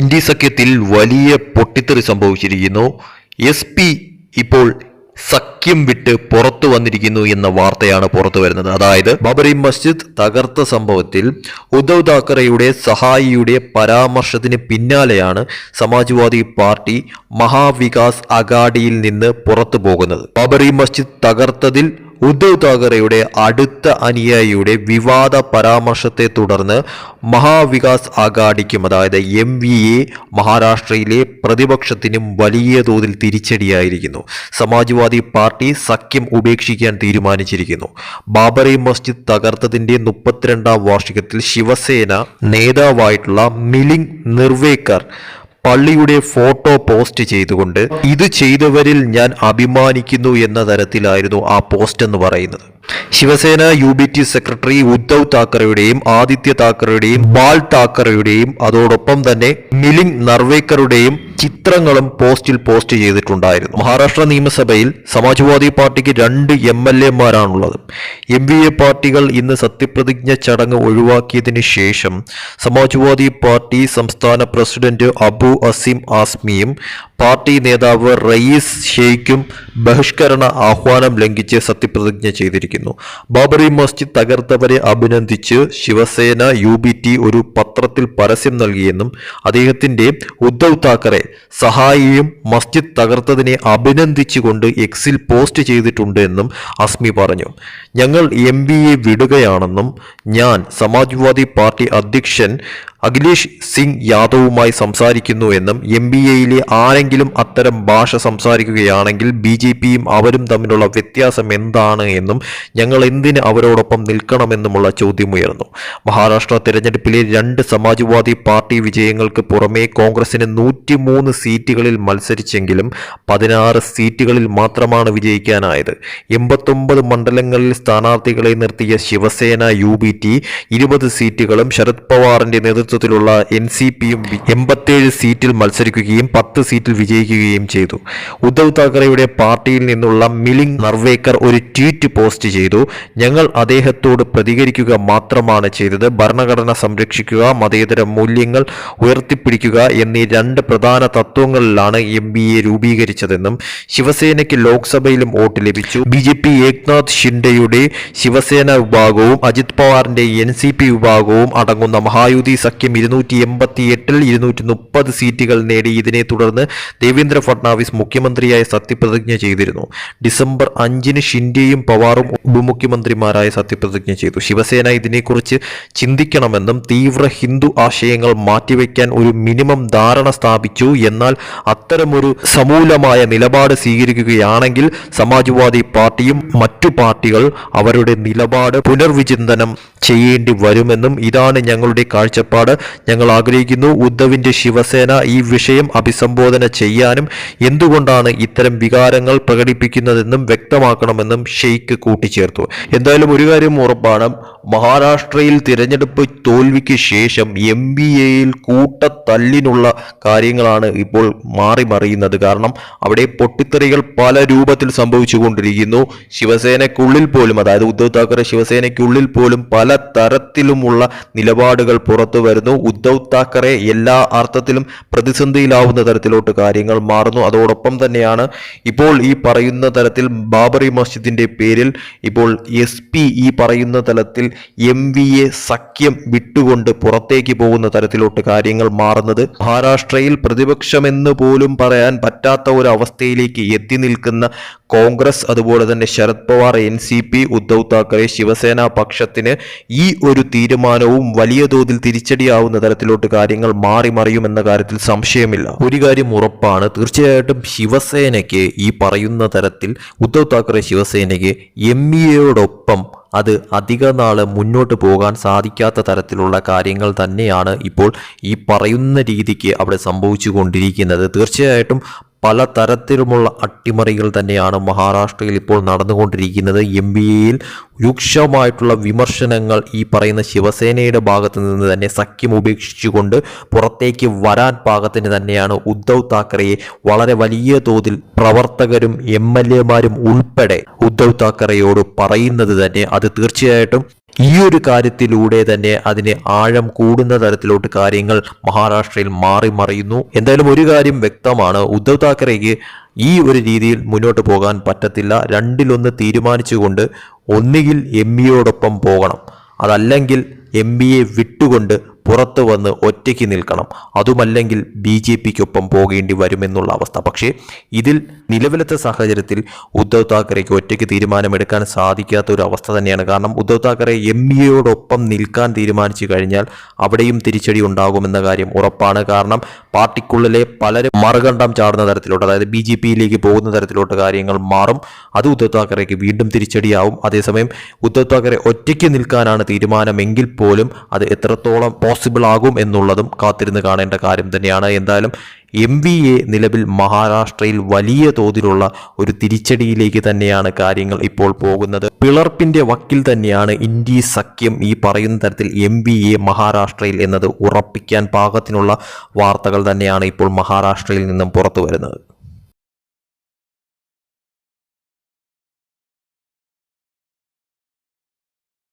India സഖ്യത്തിൽ വലിയ പൊട്ടിത്തെറി സംഭവിച്ചിരിക്കുന്നു. എസ് പി ഇപ്പോൾ സഖ്യം വിട്ട് പുറത്തു വന്നിരിക്കുന്നു എന്ന വാർത്തയാണ് പുറത്തു വരുന്നത്. അതായത് ബബറി മസ്ജിദ് തകർത്ത സംഭവത്തിൽ ഉദ്ധവ് താക്കറെയുടെ സഹായിയുടെ പരാമർശത്തിന് പിന്നാലെയാണ് സമാജ്വാദി പാർട്ടി മഹാവികാസ് അഗാഡിയിൽ നിന്ന് പുറത്തു പോകുന്നത്. ബബറി മസ്ജിദ് തകർത്തതിൽ ഉദ്ധവ് താക്കറെയുടെ അടുത്ത അനുയായിയുടെ വിവാദ പരാമർശത്തെ തുടർന്ന് മഹാവികാസ് അഗാഡിക്കും അതായത് എം വി എ മഹാരാഷ്ട്രയിലെ പ്രതിപക്ഷത്തിനും വലിയ തോതിൽ തിരിച്ചടിയായിരിക്കുന്നു. സമാജ്വാദി പാർട്ടി സഖ്യം ഉപേക്ഷിക്കാൻ തീരുമാനിച്ചിരിക്കുന്നു. ബാബറി മസ്ജിദ് തകർത്തതിന്റെ മുപ്പത്തിരണ്ടാം വാർഷികത്തിൽ ശിവസേന നേതാവായിട്ടുള്ള മിലിംഗ് നിർവേക്കർ പള്ളിയുടെ ഫോട്ടോ പോസ്റ്റ് ചെയ്തുകൊണ്ട് ഇത് ചെയ്തവരിൽ ഞാൻ അഭിമാനിക്കുന്നു എന്ന തരത്തിലായിരുന്നു ആ പോസ്റ്റ് എന്ന് പറയുന്നത്. Shiv Sena U B T secretary Uddhav താക്കറെയുടെയും Aditya താക്കറെയുടെയും ബാൽ താക്കറെയുടെയും അതോടൊപ്പം തന്നെ മിലിംഗ് നർവേക്കറുടെയും ചിത്രങ്ങളും പോസ്റ്റിൽ പോസ്റ്റ് ചെയ്തിട്ടുണ്ടായിരുന്നു. മഹാരാഷ്ട്ര നിയമസഭയിൽ സമാജ്വാദി പാർട്ടിക്ക് രണ്ട് എം എൽ എമാരാണുള്ളത്. എം വി എ പാർട്ടികൾ ഇന്ന് സത്യപ്രതിജ്ഞ ചടങ്ങ് ഒഴിവാക്കിയതിനു ശേഷം സമാജ്വാദി പാർട്ടി സംസ്ഥാന പ്രസിഡന്റ് അബു അസീം ആസ്മിയും പാർട്ടി നേതാവ് റയീസ് ഷെയ്ഖും ബഹിഷ്കരണ ആഹ്വാനം ലംഘിച്ച് സത്യപ്രതിജ്ഞ ചെയ്തിരിക്കുന്നു. ബാബറി മസ്ജിദ് തകർത്തവരെ അഭിനന്ദിച്ച് ശിവസേന യു ഒരു പത്രത്തിൽ പരസ്യം നൽകിയെന്നും അദ്ദേഹത്തിന്റെ ഉദ്ധവ് താക്കറെ സഹായിയും മസ്ജിദ് തകർത്തതിനെ അഭിനന്ദിച്ചുകൊണ്ട് എക്സിൽ പോസ്റ്റ് ചെയ്തിട്ടുണ്ട് എന്നും അസ്മി പറഞ്ഞു. ഞങ്ങൾ എം വിടുകയാണെന്നും ഞാൻ സമാജ്വാദി പാർട്ടി അധ്യക്ഷൻ അഖിലേഷ് സിംഗ് യാദവുമായി സംസാരിക്കുന്നു എന്നും എം ബി എയിലെ ആരെങ്കിലും അത്തരം ഭാഷ സംസാരിക്കുകയാണെങ്കിൽ ബി ജെ പിയും അവരും തമ്മിലുള്ള വ്യത്യാസം എന്താണ് എന്നും ഞങ്ങൾ എന്തിന് അവരോടൊപ്പം നിൽക്കണമെന്നുമുള്ള ചോദ്യമുയർന്നു. മഹാരാഷ്ട്ര തെരഞ്ഞെടുപ്പിലെ രണ്ട് സമാജ്വാദി പാർട്ടി വിജയങ്ങൾക്ക് പുറമെ കോൺഗ്രസിന് നൂറ്റിമൂന്ന് സീറ്റുകളിൽ മത്സരിച്ചെങ്കിലും പതിനാറ് സീറ്റുകളിൽ മാത്രമാണ് വിജയിക്കാനായത്. എൺപത്തൊമ്പത് മണ്ഡലങ്ങളിൽ സ്ഥാനാർത്ഥികളെ നിർത്തിയ ശിവസേന യു ബി ടി ഇരുപത് സീറ്റുകളും ശരത് പവാറിന്റെ നേതൃത്വത്തിലുള്ള എൻ സി പിയും എൺപത്തേഴ് സീറ്റിൽ മത്സരിക്കുകയും പത്ത് സീറ്റിൽ വിജയിക്കുകയും ചെയ്തു. ഉദ്ധവ് താക്കറെയുടെ പാർട്ടിയിൽ നിന്നുള്ള മിലിംഗ് നർവേക്കർ ഒരു ട്വീറ്റ് പോസ്റ്റ് ചെയ്തു. ഞങ്ങൾ അദ്ദേഹത്തോട് പ്രതികരിക്കുക മാത്രമാണ് ചെയ്തത്. ഭരണഘടന സംരക്ഷിക്കുക മതേതര മൂല്യങ്ങൾ ഉയർത്തിപ്പിടിക്കുക എന്നീ രണ്ട് പ്രധാന തത്വങ്ങളിലാണ് എം ബി എ രൂപീകരിച്ചതെന്നും ശിവസേനയ്ക്ക് ലോക്സഭയിലും വോട്ട് ലഭിച്ചു. ബി ജെ പി ഏക്നാഥ് ഷിൻഡെയുടെ ശിവസേന വിഭാഗവും അജിത് പവാറിന്റെ എൻ സി പി വിഭാഗവും അടങ്ങുന്ന മഹായുതി സഖ്യം ഇരുന്നൂറ്റി എൺപത്തി എട്ടിൽ ഇരുന്നൂറ്റി മുപ്പത് സീറ്റുകൾ നേടി. ഇതിനെ തുടർന്ന് ദേവേന്ദ്ര ഫട്നാവിസ് മുഖ്യമന്ത്രിയായി സത്യപ്രതിജ്ഞ ചെയ്തിരുന്നു. ഡിസംബർ അഞ്ചിന് ഷിൻഡെയും പവാറും ഉപമുഖ്യമന്ത്രിമാരായി സത്യപ്രതിജ്ഞ ചെയ്തു. ശിവസേന ഇതിനെക്കുറിച്ച് ചിന്തിക്കണമെന്നും തീവ്ര ഹിന്ദു ആശയങ്ങൾ മാറ്റിവെക്കാൻ ഒരു മിനിമം ധാരണ സ്ഥാപിച്ചു. എന്നാൽ അത്തരമൊരു സമൂലമായ നിലപാട് സ്വീകരിക്കുകയാണെങ്കിൽ സമാജ്വാദി പാർട്ടിയും മറ്റു പാർട്ടികൾ അവരുടെ നിലപാട് പുനർവിചിന്തനം ചെയ്യേണ്ടി വരുമെന്നും ഇതാണ് ഞങ്ങളുടെ കാഴ്ചപ്പാട്. ഞങ്ങൾ ആഗ്രഹിക്കുന്നു. ഉദ്ധവിന്റെ ശിവസേന ഈ വിഷയം അഭിസംബോധന ചെയ്യാനും എന്തുകൊണ്ടാണ് ഇത്തരം വികാരങ്ങൾ പ്രകടിപ്പിക്കുന്നതെന്നും വ്യക്തമാക്കണമെന്നും ഷെയ്ഖ് കൂട്ടിച്ചേർത്തു. എന്തായാലും ഒരു കാര്യം ഉറപ്പാണ്. മഹാരാഷ്ട്രയിൽ തിരഞ്ഞെടുപ്പ് തോൽവിക്ക് ശേഷം എം ബി എയിൽ കൂട്ടത്തല്ലിനുള്ള കാര്യങ്ങളാണ് ഇപ്പോൾ മാറി മറിയുന്നത്. കാരണം അവിടെ പൊട്ടിത്തെറികൾ പല രൂപത്തിൽ സംഭവിച്ചുകൊണ്ടിരിക്കുന്നു. ശിവസേനയ്ക്കുള്ളിൽ പോലും അതായത് ഉദ്ധവ് താക്കറെ ശിവസേനയ്ക്കുള്ളിൽ പോലും പല തരത്തിലുമുള്ള നിലപാടുകൾ പുറത്തു വരുന്നു ഉദ്ധവ് താക്കറെ എല്ലാ അർത്ഥത്തിലും പ്രതിസന്ധിയിലാവുന്ന തരത്തിലോട്ട് കാര്യങ്ങൾ മാറുന്നു. അതോടൊപ്പം തന്നെയാണ് ഇപ്പോൾ ഈ പറയുന്ന തരത്തിൽ ബാബറി മസ്ജിദിന്റെ പേരിൽ ഇപ്പോൾ എസ് പി ഈ പറയുന്ന തലത്തിൽ എം വി എ സഖ്യം വിട്ടുകൊണ്ട് പുറത്തേക്ക് പോകുന്ന തരത്തിലോട്ട് കാര്യങ്ങൾ മാറുന്നത്. മഹാരാഷ്ട്രയിൽ പ്രതിപക്ഷമെന്ന് പോലും പറയാൻ പറ്റാത്ത ഒരു അവസ്ഥയിലേക്ക് എത്തി നിൽക്കുന്ന കോൺഗ്രസ് അതുപോലെ തന്നെ Sharad Pawar N C P Uddhav Thackeray Shivsena പക്ഷത്തിന് ഈ ഒരു തീരുമാനവും വലിയ തോതിൽ തിരിച്ചടിയാവുന്ന തരത്തിലോട്ട് കാര്യങ്ങൾ മാറി മറിയുമെന്ന കാര്യത്തിൽ സംശയമില്ല. ഒരു കാര്യം ഉറപ്പാണ്. തീർച്ചയായിട്ടും ശിവസേനയ്ക്ക് ഈ പറയുന്ന തരത്തിൽ ഉദ്ധവ് താക്കറെ ശിവസേനയ്ക്ക് എം ഇ എയോടൊപ്പം അത് അധിക നാൾ മുന്നോട്ട് പോകാൻ സാധിക്കാത്ത തരത്തിലുള്ള കാര്യങ്ങൾ തന്നെയാണ് ഇപ്പോൾ ഈ പറയുന്ന രീതിക്ക് അവിടെ സംഭവിച്ചു കൊണ്ടിരിക്കുന്നത് തീർച്ചയായിട്ടും പല തരത്തിലുമുള്ള അട്ടിമറികൾ തന്നെയാണ് മഹാരാഷ്ട്രയിൽ ഇപ്പോൾ നടന്നുകൊണ്ടിരിക്കുന്നത്. എം ബി എയിൽ രൂക്ഷമായിട്ടുള്ള വിമർശനങ്ങൾ ഈ പറയുന്ന ശിവസേനയുടെ ഭാഗത്തു നിന്ന് തന്നെ സഖ്യം ഉപേക്ഷിച്ചുകൊണ്ട് പുറത്തേക്ക് വരാൻ പാകത്തിന് തന്നെയാണ് ഉദ്ധവ് താക്കറെയെ വളരെ വലിയ തോതിൽ പ്രവർത്തകരും എം എൽ എമാരും ഉൾപ്പെടെ ഉദ്ധവ് താക്കറെയോട് പറയുന്നത് തന്നെ അത് തീർച്ചയായിട്ടും ഈ ഒരു കാര്യത്തിലൂടെ തന്നെ അതിന് ആഴം കൂടുന്ന തരത്തിലോട്ട് കാര്യങ്ങൾ മഹാരാഷ്ട്രയിൽ മാറി മറിയുന്നു. എന്തായാലും ഒരു കാര്യം വ്യക്തമാണ്. ഉദ്ധവ് താക്കറേക്ക് ഈ ഒരു രീതിയിൽ മുന്നോട്ട് പോകാൻ പറ്റത്തില്ല. രണ്ടിലൊന്ന് തീരുമാനിച്ചുകൊണ്ട് ഒന്നുകിൽ എം ബിയോടൊപ്പം പോകണം. അതല്ലെങ്കിൽ എം ബിയെ വിട്ടുകൊണ്ട് പുറത്തു വന്ന് ഒറ്റയ്ക്ക് നിൽക്കണം. അതുമല്ലെങ്കിൽ ബി ജെ പിക്കൊപ്പം പോകേണ്ടി വരുമെന്നുള്ള അവസ്ഥ. പക്ഷേ ഇതിൽ നിലവിലത്തെ സാഹചര്യത്തിൽ ഉദ്ധവ് താക്കറെക്ക് ഒറ്റയ്ക്ക് തീരുമാനമെടുക്കാൻ സാധിക്കാത്ത ഒരു അവസ്ഥ തന്നെയാണ്. കാരണം ഉദ്ധവ് താക്കറെ എം ഇയോടൊപ്പം നിൽക്കാൻ തീരുമാനിച്ചു കഴിഞ്ഞാൽ അവിടെയും തിരിച്ചടി ഉണ്ടാകുമെന്ന കാര്യം ഉറപ്പാണ്. കാരണം പാർട്ടിക്കുള്ളിലെ പലരും മറുകണ്ഠം ചാടുന്ന തരത്തിലോട്ട് അതായത് ബി ജെ പിയിലേക്ക് പോകുന്ന തരത്തിലോട്ട് കാര്യങ്ങൾ മാറും. അത് ഉദ്ധവ് താക്കറെക്ക് വീണ്ടും തിരിച്ചടിയാവും. അതേസമയം ഉദ്ധവ് താക്കറെ ഒറ്റയ്ക്ക് നിൽക്കാനാണ് തീരുമാനമെങ്കിൽ പോലും അത് എത്രത്തോളം പോസിബിൾ ആകും എന്നുള്ളതും കാത്തിരുന്ന് കാണേണ്ട കാര്യം തന്നെയാണ്. എന്തായാലും എം വി എ നിലവിൽ മഹാരാഷ്ട്രയിൽ വലിയ തോതിലുള്ള ഒരു തിരിച്ചടിയിലേക്ക് തന്നെയാണ് കാര്യങ്ങൾ ഇപ്പോൾ പോകുന്നത്. പിളർപ്പിന്റെ വക്കിൽ തന്നെയാണ് ഇന്ത്യ സഖ്യം ഈ പറയുന്ന തരത്തിൽ എം വി എ മഹാരാഷ്ട്രയിൽ എന്നത് ഉറപ്പിക്കാൻ പാകത്തിനുള്ള വാർത്തകൾ തന്നെയാണ് ഇപ്പോൾ മഹാരാഷ്ട്രയിൽ നിന്നും പുറത്തു വരുന്നത്